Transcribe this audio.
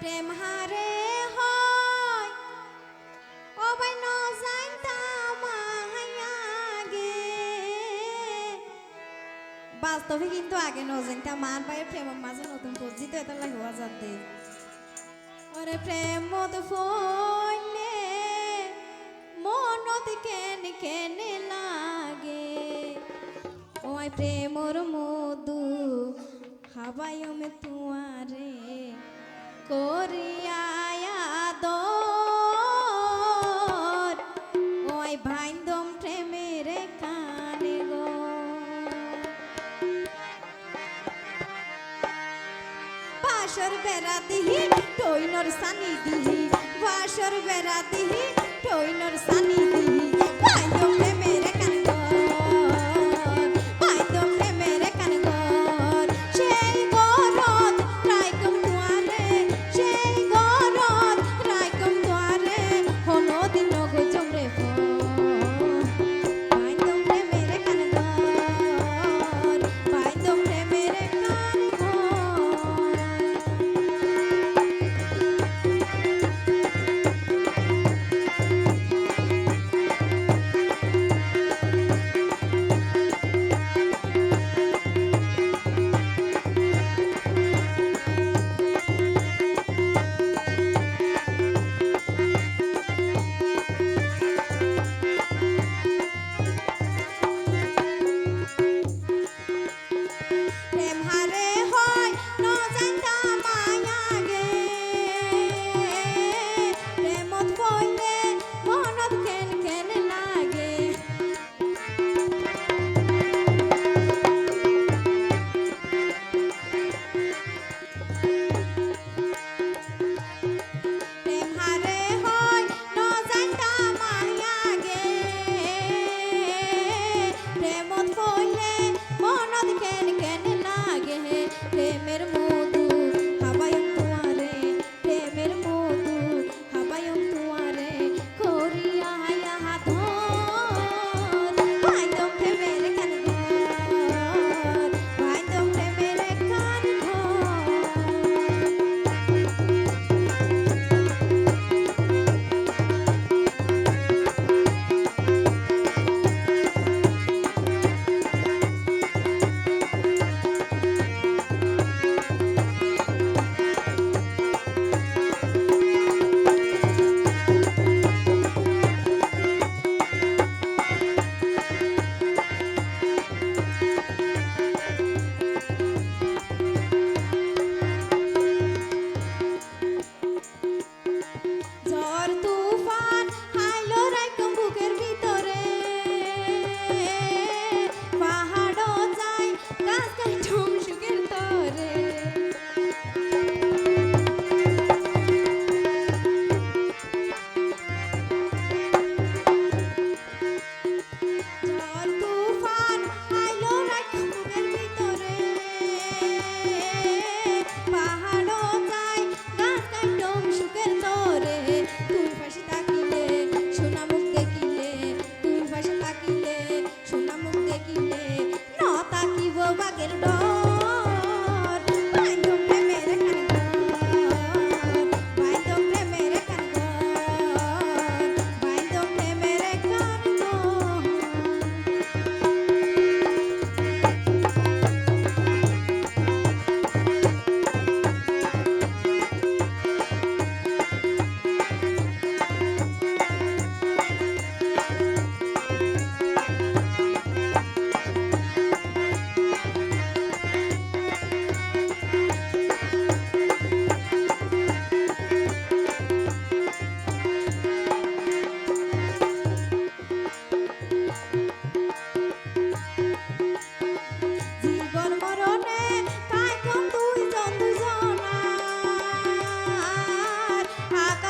প্রেম হারে হয়। ও ভাই, ন জানতাম বাস্তবে কিন্তু আগে ন জানতাম আর ভাইয়ের প্রেম মাঝে নতুন পরিচিত এটা লাগে যাতে। ওরে প্রেম মত ফোনে মনত কেন কেন লাগে। ওই প্রেমর মধু হাবায়মে তুমি वाशर बेराती ही टोइनर सानी दी वाशर बेराती ही टोइनर सानी दी भाइयों में প্রেমের মোর